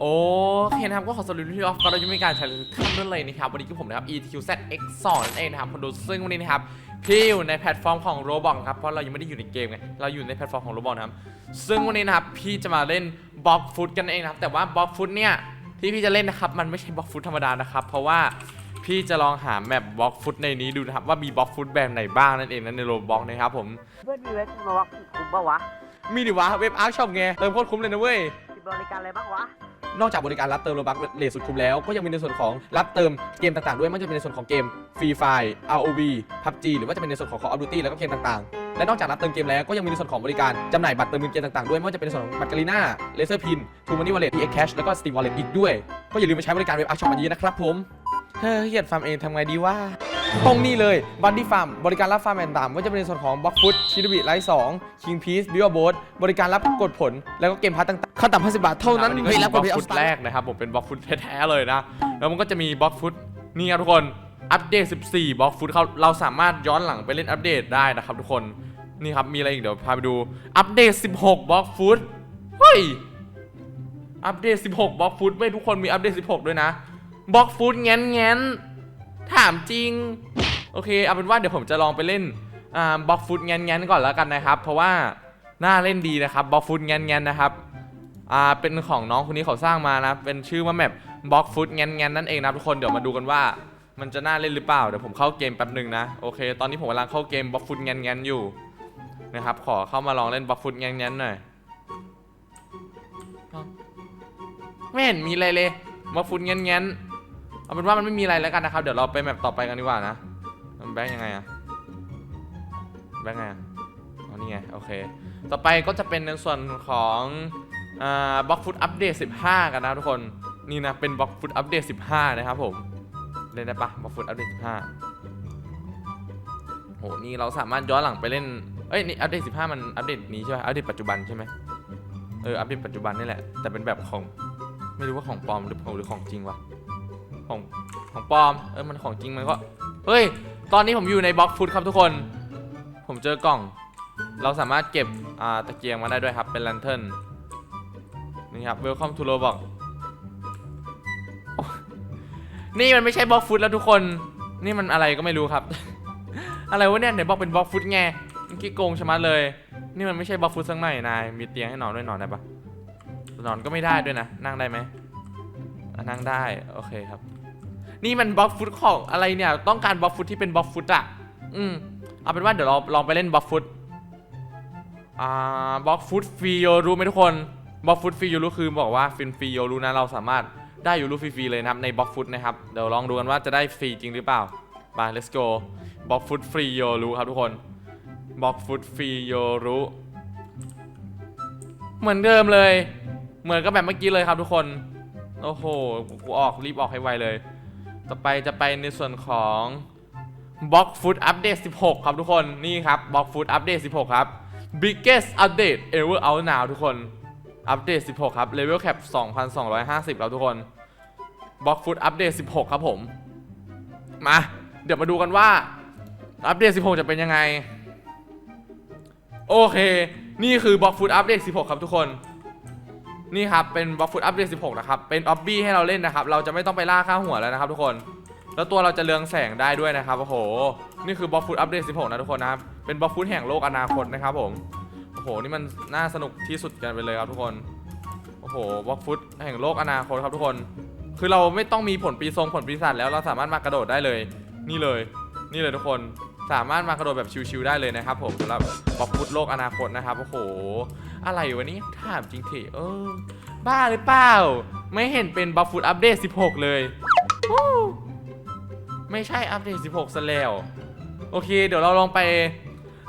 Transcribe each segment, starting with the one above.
โอเคนะครับก็ขอสรุปที่ออฟก็เราจะมีการใช้ขั้นนั่นเลยนะครับ วันนี้ก็ผมนะครับ ETQZ X2 นั่นเองนะครับคนดูซึ่งวันนี้นะครับพี่อยู่ในแพลตฟอร์มของ Roblox ครับเพราะเรายังไม่ได้อยู่ในเกมไงเราอยู่ในแพลตฟอร์มของ Roblox นะครับซึ่งวันนี้นะครับพี่จะมาเล่นบล็อกฟุตกันเองนะครับแต่ว่าบล็อกฟุตเนี่ยที่พี่จะเล่นนะครับมันไม่ใช่บล็อกฟุตธรรมดานะครับเพราะว่าพี่จะลองหาแมปบล็อกฟุตในนี้ดูนะครับว่ามีบล็อกฟุตแบบไหนบ้างนั่นเองนะในโรบล็อกนะครับผมเพื่อนมีเว็บมาวักคุ้มปะวะมีดิวะเว็บอาร์ช็อปไงเติมโคตรคุ้มเลยนะเว้ยมีบริการอะไรบ้างวะ นอกจากบริการรับเติมโลบักเลทสุดคุ้มแล้ว ก็ยังมีในส่วนของรับเติมเกมต่างๆ ด้วยไม่ว่าจะเป็นในส่วนของเกม Free Fire ROV PUBG หรือว่าจะเป็นในส่วนของ Call of Duty แล้วก็เกมต่างๆและนอกจากรับเติมเกมแล้วก็ยังมีในส่วนของบริการจำหน่ายบัตรเติมเงินเกมต่างๆ ด้วยไม่ว่าจะเป็นในส่วนของบัตรกาลีน่าเลเซอร์พินทูมันนี่วอลเล็ต EX Cash แล้วก็ Steam Wallet อีกด้วย ก็อย่าลืมไปใช้บริการเว็บอาร์ช็อปอันนี้นะครับผม เฮ้ยเฮียดฟาร์มเองทำไงดีว่า ตรงนี้เลยบันดี้ฟาร์มบริการรับฟาร์มแอนด์ตามว่าจะเป็นในส่วนของบล็อกฟุตชิดบิไลท์สองคิงพีซบิวโบสบริการรับกดผลแล้วก็เกมพัทต่างๆขั้นต่ำ50บาทเท่านั้นเฮ้ยรับบล็กอดกเพฟุย์ตเอาแรกนะครับผมเป็นบล็อกฟุตแท้ๆเลยนะ แล้วมันก็จะมีบล็อกฟุตนี่ครับทุกคนอัปเดต 14บล็อกฟุตเขาเราสามารถย้อนหลังไปเล่นอัปเดตได้นะครับทุกคนนี่ครับมีอะไรอีกเดี๋ยวพาไปดูอัปเดต 16บล็อกฟุตเฮ้ยอัปเดต 16บล็อกฟุตไม่ทุกคนมีอัปเดต 16 ด้วยนะบล็อกฟุตแง้นแง้นๆ ถามจริง โอเค เอาเป็นว่าเดี๋ยวผมจะลองไปเล่นอ่าบล็อกฟุตแง้นๆก่อนแล้วกันนะครับ เพราะว่าน่าเล่นดีนะครับบล็อกฟุตแง้นๆนะครับอ่าเป็นของน้องคนนี้เขาสร้างมานะ เป็นชื่อว่าแมปบล็อกฟุตแง้นๆนั่นเองนะทุกคนเดี๋ยวมาดูกันว่า มันจะน่าเล่นหรือเปล่าเดี๋ยวผมเข้าเกมแป๊บหนึ่งนะโอเค ตอนนี้ผมกำลังเข้าเกมบล็อกฟุตแง้นๆอยู่นะครับขอเข้ามาลองเล่นบล็อกฟุตแง้นๆหน่อยไม่เห็นมีอะไรเลยบล็อกฟุตแง้นๆ เอาเป็นว่ามันไม่มีอะไรแล้วกันนะครับ เดี๋ยวเราไปแมปต่อไปกันดีกว่านะมันแบงค์ยังไงอะแบงค์ไงอะอ๋อนี่ไงโอเค ต่อไปก็จะเป็นในส่วนของอบล็อกฟุตอัปเดต15 กันนะทุกคนนี่นะเป็นบล็อกฟุตอัปเดต15 นะครับผมเล่นได้ปะบล็อกฟุตอัปเดต15โหนี่เราสามารถย้อนหลังไปเล่นเอ้ยนี่อัปเดต15 มันอัปเดตนี้ใช่ไหมอัปเดตปัจจุบันใช่ไหมเอออัปเดตปัจจุบันนี่แหละแต่เป็นแบบของไม่รู้ว่าของปลอมหรือของหรือของจริงวะ ของของปลอม เออมันของจริงมันก็ เฮ้ย ตอนนี้ผมอยู่ในบล็อกฟุตครับทุกคน ผมเจอกล่อง เราสามารถเก็บอ่าตะเกียงมาได้ด้วยครับ เป็นแลนเทิร์นนี่ครับ Welcome to Roblox โอ้นี่มันไม่ใช่บล็อกฟุตแล้วทุกคน นี่มันอะไรก็ไม่รู้ครับ อะไรวะเนี่ยไหนบอกเป็นบล็อกฟุตไงเมื่อกี้โกงชะมัดเลย นี่มันไม่ใช่บล็อกฟุตสักหน่อยนาย มีเตียงให้นอนด้วยนอนได้ปะนอนก็ไม่ได้ด้วยนะ นั่งได้ไหมนั่งได้ โอเคครับ นี่มันบล็อกฟุตของอะไรเนี่ย ต้องการบล็อกฟุตที่เป็นบล็อกฟุตอะอืมเอาเป็นว่าเดี๋ยวเราลองไปเล่นบล็อกฟุตอ่าบล็อกฟุตฟรีโยรู้ไหมทุกคนบล็อกฟุตฟรีโยรู้คือบอกว่าฟินฟรีโยรู้นะเราสามารถได้ยูรู้ฟรีๆเลยนะครับในบล็อกฟุตนะครับเดี๋ยวลองดูกันว่าจะได้ฟรีจริงหรือเปล่าไป let's go บล็อกฟุตฟรีโยรู้ครับทุกคนบล็อกฟุตฟรีโยรู้เหมือนเดิมเลย เหมือนกับแบบเมื่อกี้เลยครับทุกคน โอ้โห กูออกรีบออกให้ไวเลย ต่อไปจะไปในส่วนของบล็อกฟุตอัปเดต16 ครับทุกคนนี่ครับบล็อกฟุตอัปเดต16 ครับ biggest update ever out now ทุกคนอัปเดต16 ครับ level cap 2,250ครับทุกคนบล็อกฟุตอัปเดต16 ครับผม มา เดี๋ยวมาดูกันว่า อัปเดต16 จะเป็นยังไง โอเค นี่คือบล็อกฟุตอัปเดต16 ครับทุกคน นี่ครับเป็นบล็อกฟุตอัปเดต16 นะครับ เป็นออบบี้ให้เราเล่นนะครับ เราจะไม่ต้องไปล่าค่าหัวแล้วนะครับทุกคน แล้วตัวเราจะเรืองแสงได้ด้วยนะครับ โอ้โห นี่คือบล็อกฟุตอัปเดต16 นะทุกคนนะครับ เป็นบล็อกฟุตแห่งโลกอนาคตนะครับผม โอ้โห นี่มันน่าสนุกที่สุดกันไปเลยครับทุกคน โอ้โห บล็อกฟุตแห่งโลกอนาคตครับทุกคน คือเราไม่ต้องมีผลปีทรงผลปีศาจแล้ว เราสามารถมากระโดดได้เลย นี่เลย นี่เลยทุกคน สามารถมากระโดดแบบชิวๆได้เลยนะครับผมสำหรับบล็อกฟุตโลกอนาคตนะครับ โอ้โห อะไรวะนี่ถามจริงเถอเออ บ้าหรือเปล่า ไม่เห็นเป็นบล็อกฟุตอัปเดต 16 เลย ไม่ใช่อัปเดต 16ซะแล้ว โอเค เดี๋ยวเราลองไป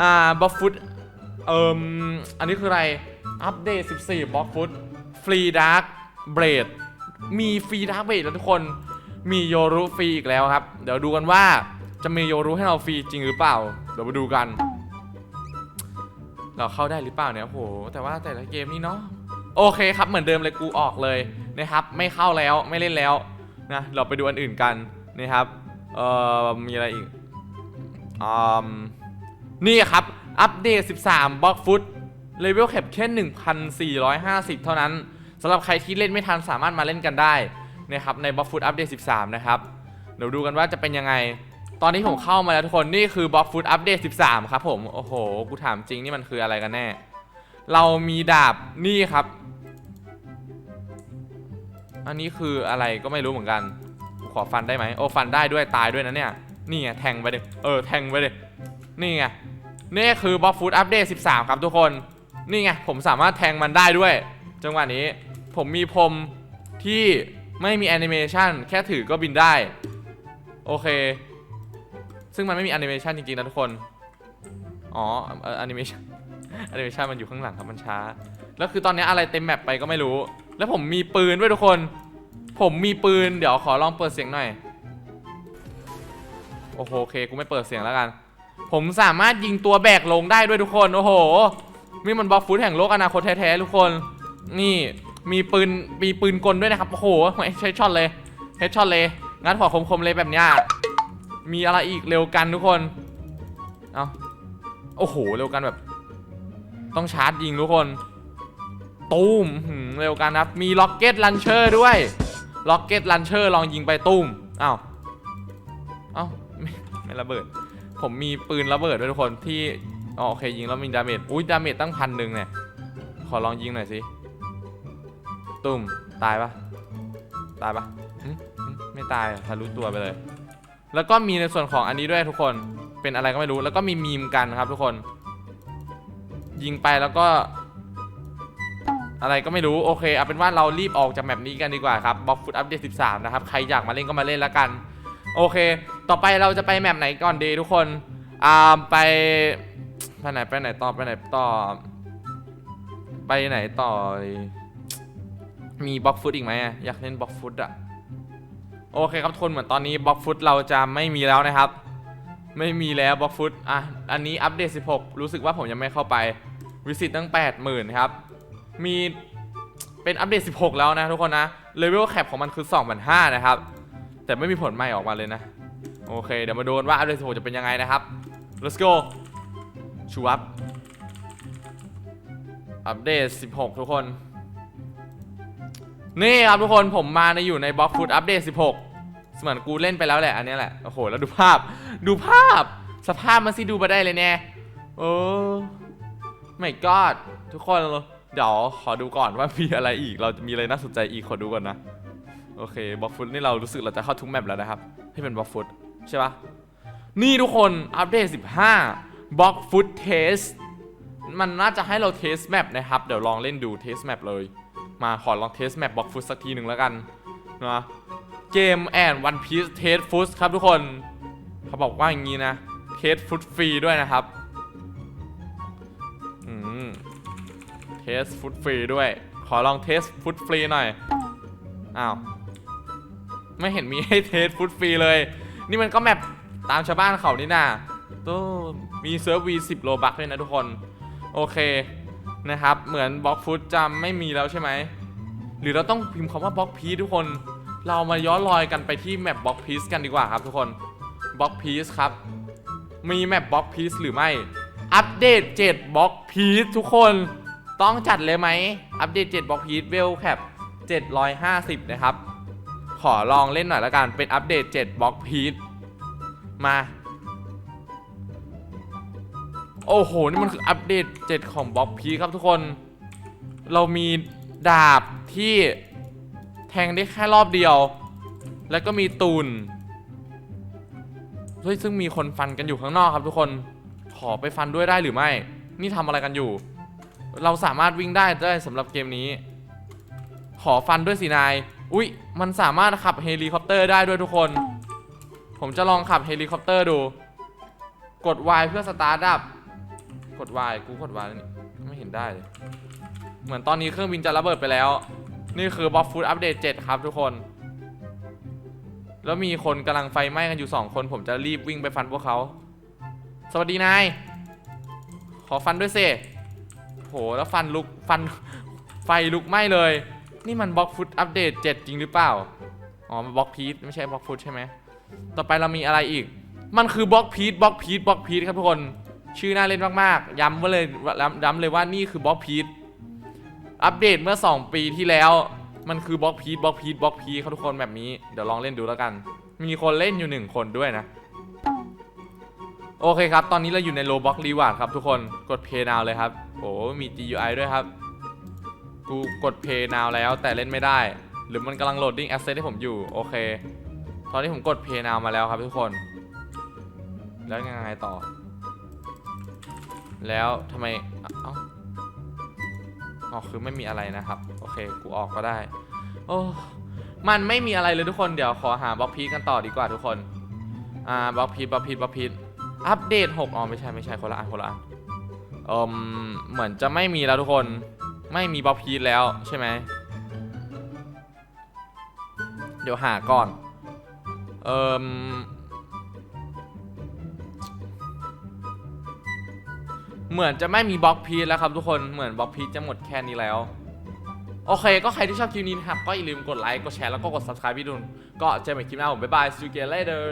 อ่าบล็อกฟุตเอ่มอันนี้คืออะไร อัปเดต 14บล็อกฟุตฟรีดาร์กเบรดมีฟรีดาร์กเบรดแล้วทุกคน มีโยรุฟรีอีกแล้วครับ เดี๋ยวดูกันว่า จะมีโยรุให้เราฟรีจริงหรือเปล่า เดี๋ยวมาดูกัน เราเข้าได้หรือเปล่าเนี่ยโอ้โห แต่ว่าแต่ละเกมนี่เนาะ โอเคครับ เหมือนเดิมเลยกูออกเลยนะครับ ไม่เข้าแล้ว ไม่เล่นแล้วนะ เราไปดูอันอื่นกันนะครับ เอ่อ มีอะไรอีกอนี่ครับ อัปเดต 13บล็อกฟุตเลเวลแคปแค่ 1,450 เท่านั้นสำหรับใครที่เล่นไม่ทันสามารถมาเล่นกันได้นะครับใน b o x Food Update 13 นะครับ เดี๋ยวดูกันว่าจะเป็นยังไง ตอนนี้ผมเข้ามาแล้วทุกคนนี่คือ b o x Food Update 13 ครับผมโอ้โห กูถามจริงนี่มันคืออะไรกันแน่ เรามีดาบนี่ครับ อันนี้คืออะไรก็ไม่รู้เหมือนกัน ขอฟันได้ไหมโอ้ฟันได้ด้วยตายด้วยนะเนี่ยนี่ไงแทงไปเลยเออแทงไปเลยนี่ไงนี่คือบ o x Food Update 13 ครับทุกคนนี่ไงผมสามารถแทงมันได้ด้วย จังหวะนี้ผมมีพรมที่ไม่มีแอนิเมชันแค่ถือก็บินได้ โอเค ซึ่งมันไม่มีแอนิเมชันจริงๆนะทุกคน อ๋อแอนิเมชันแอนิเมชันมันอยู่ข้างหลังครับมันช้า แล้วคือตอนนี้อะไรเต็มแมปไปก็ไม่รู้ แล้วผมมีปืนด้วยทุกคน ผมมีปืนเดี๋ยวขอลองเปิดเสียงหน่อย โอ้โหโอเคกูไม่เปิดเสียงแล้วกัน ผมสามารถยิงตัวแบกลงได้ด้วยทุกคน โอ้โหนี่มันบล็อกฟุตแห่งโลกอนาคตแท้ๆทุกคน นี่มีปืนมีปืนกลด้วยนะครับ โอ้โหใช้ช็อตเลยเฮดช็อตเลย งั้นขอคมๆเลยแบบเนี้ย มีอะไรอีกเร็วกันทุกคน เอาโอ้โห เร็วกันแบบ ต้องชาร์จยิงทุกคน ตูมหืมเร็วกันครับ มีล็อกเก็ตลันเชอร์ด้วยล็อกเก็ตลันเชอร์ลองยิงไปตุ้มอ้าวเอ้าไม่ไม่ระเบิด ผมมีปืนระเบิดด้วยทุกคนที่อ๋อโอเคยิงแล้วมีดาเมจ อุ้ยดาเมจตั้งพันหนึ่งเนี่ย ขอลองยิงหน่อยสิ ตุ้มตายปะตายปะไม่ตายทะลุตัวไปเลย แล้วก็มีในส่วนของอันนี้ด้วยทุกคน เป็นอะไรก็ไม่รู้ แล้วก็มีมีมกันครับทุกคน ยิงไปแล้วก็ อะไรก็ไม่รู้ โอเค เอาเป็นว่าเรารีบออกจากแมปนี้กันดีกว่าครับบล็อกฟุตอัปเดต13 นะครับ ใครอยากมาเล่นก็มาเล่นแล้วกัน โอเค ต่อไปเราจะไปแมปไหนก่อนดีทุกคน อ่า ไป ไปไหนไปไหนต่อไปไหนต่อ ไปไหนต่อ มีบล็อกฟุตอีกไหมอยากเล่นบล็อกฟุตอะ โอเคครับทุกคนเหมือนตอนนี้บล็อกฟุตเราจะไม่มีแล้วนะครับ ไม่มีแล้วบล็อกฟุตอะอันนี้อัปเดต 16 รู้สึกว่าผมยังไม่เข้าไปวิสิตตั้ง 80,000ครับ มีเป็นอัปเดต 16 แล้วนะทุกคนนะเลเวลแคปของมันคือ2,500นะครับ แต่ไม่มีผลใหม่ออกมาเลยนะ โอเค เดี๋ยวมาดูกันว่าอัปเดต 16 จะเป็นยังไงนะครับ let's go ชูอัพอัปเดต 16 ทุกคน นี่ครับทุกคนผมมาในอยู่ในบล็อกฟุตอัปเดต 16เหมือนกูเล่นไปแล้วแหละ อันนี้แหละ โอ้โห แล้วดูภาพ ดูภาพ สภาพมันสิดูมาได้เลยแน่โอ้ไม่กอดทุกคน เดี๋ยวขอดูก่อนว่ามีอะไรอีก เราจะมีอะไรน่าสนใจอีกขอดูก่อนนะ โอเคบล็อกฟุตนี่เรารู้สึกเราจะเข้าทุกแมปแล้วนะครับ ให้เป็นบล็อกฟุตใช่ปะนี่ทุกคนอัปเดต 15บล็อกฟุตเทสมันน่าจะให้เราเทสแมปนะครับ เดี๋ยวลองเล่นดูเทสแมปเลย มาขอลองเทสแมปบล็อกฟุตสักทีหนึ่งแล้วกันนะเกมแอนวันพีซเทสฟุตครับทุกคน เขาบอกว่าอย่างนี้นะเทสฟุตฟรีด้วยนะครับอืมเทสฟุตฟรีด้วย ขอลองเทสฟุตฟรีหน่อยอ้าวไม่เห็นมีให้เทสฟุตฟรีเลย นี่มันก็แมปตามชาวบ้านเขานี่นาตู้มีเซิร์ฟวีสิบโลบักด้วยนะทุกคน โอเค นะครับ เหมือนบล็อกฟุตจะไม่มีแล้วใช่ไหม หรือเราต้องพิมพ์คำว่าบล็อกพีทุกคน เรามาย้อนรอยกันไปที่แมปบล็อกพีซกันดีกว่าครับทุกคนบล็อกพีซครับ มีแมปบล็อกพีซหรือไม่ อัปเดต7บล็อกพีซทุกคนต้องจัดเลยไหม อัปเดต7บล็อกพีซเวลแคป750 นะครับ ขอลองเล่นหน่อยละกัน เป็นอัปเดต7บล็อกพีซมา โอ้โห นี่มันคืออัปเดต 7 ของบล็อกพีครับทุกคน เรามีดาบที่แทงได้แค่รอบเดียว แล้วก็มีตูนซึ่งมีคนฟันกันอยู่ข้างนอกครับทุกคน ขอไปฟันด้วยได้หรือไม่ นี่ทำอะไรกันอยู่ เราสามารถวิ่งได้ได้สำหรับเกมนี้ ขอฟันด้วยสินาย อุ๊ย มันสามารถขับเฮลิคอปเตอร์ได้ด้วยทุกคน ผมจะลองขับเฮลิคอปเตอร์ดู กด Y เพื่อสตาร์ทดับ กด Y กูกด Y แล้วนี่ไม่เห็นได้เลยเหมือนตอนนี้เครื่องบินจะระเบิดไปแล้ว นี่คือบล็อกฟูดอัปเดต7ครับทุกคน แล้วมีคนกำลังไฟไหม้กันอยู่ 2 คน ผมจะรีบวิ่งไปฟันพวกเขา สวัสดีนาย ขอฟันด้วยเซโหแล้วฟันลุกฟันไฟลุกไหม้เลย นี่มันบล็อกฟุตอัปเดต7จริงหรือเปล่า อ๋อ มันบล็อกพีทไม่ใช่บล็อกฟุตใช่ไหม ต่อไปเรามีอะไรอีก มันคือบล็อกพีทบล็อกพีทบล็อกพีทครับทุกคน ชื่อน่าเล่นมากๆ ย้ำไว้เลยย้ำเลยว่านี่คือบล็อกพีทอัปเดตเมื่อ 2 ปีที่แล้ว มันคือบล็อกพีทบล็อกพีทบล็อกพีเขาทุกคนแบบนี้ เดี๋ยวลองเล่นดูแล้วกัน มีคนเล่นอยู่หนึ่งคนด้วยนะ โอเคครับ ตอนนี้เราอยู่ในโลบ็อกรีวาร์ดครับทุกคน กด Pay Now เลยครับ โอ้มี GUI ด้วยครับ กูกด Pay Now แล้วแต่เล่นไม่ได้ หรือมันกำลังโหลดดิ้ง Asset ให้ผมอยู่ โอเค ตอนนี้ผมกด Pay Now มาแล้วครับทุกคน แล้วยังไงต่อ แล้วทำไม เอ้าอ๋อคือไม่มีอะไรนะครับ โอเค กูออกก็ได้ โอ้ มันไม่มีอะไรเลยทุกคน เดี๋ยวขอหาบล็อกพีกันต่อดีกว่าทุกคน อ่า บล็อกพีบล็อกพีบล็อกพีอัปเดต6อ๋อไม่ใช่ไม่ใช่คนละอันคนละอันเอ่มเหมือนจะไม่มีแล้วทุกคน ไม่มีบล็อกพีแล้วใช่ไหม เดี๋ยวหาก่อน เอ่ม เหมือนจะไม่มีบล็อกพีทแล้วครับทุกคนเหมือนบล็อกพีทจะหมดแค่นี้แล้ว โอเค ก็ใครที่ชอบคลิปนี้นะครับ ก็อย่าลืมกดไลค์กดแชร์แล้วก็กด subscribe พี่ดุนก็เจอกันใหม่คลิปหน้าผมบ๊ายบาย see you again later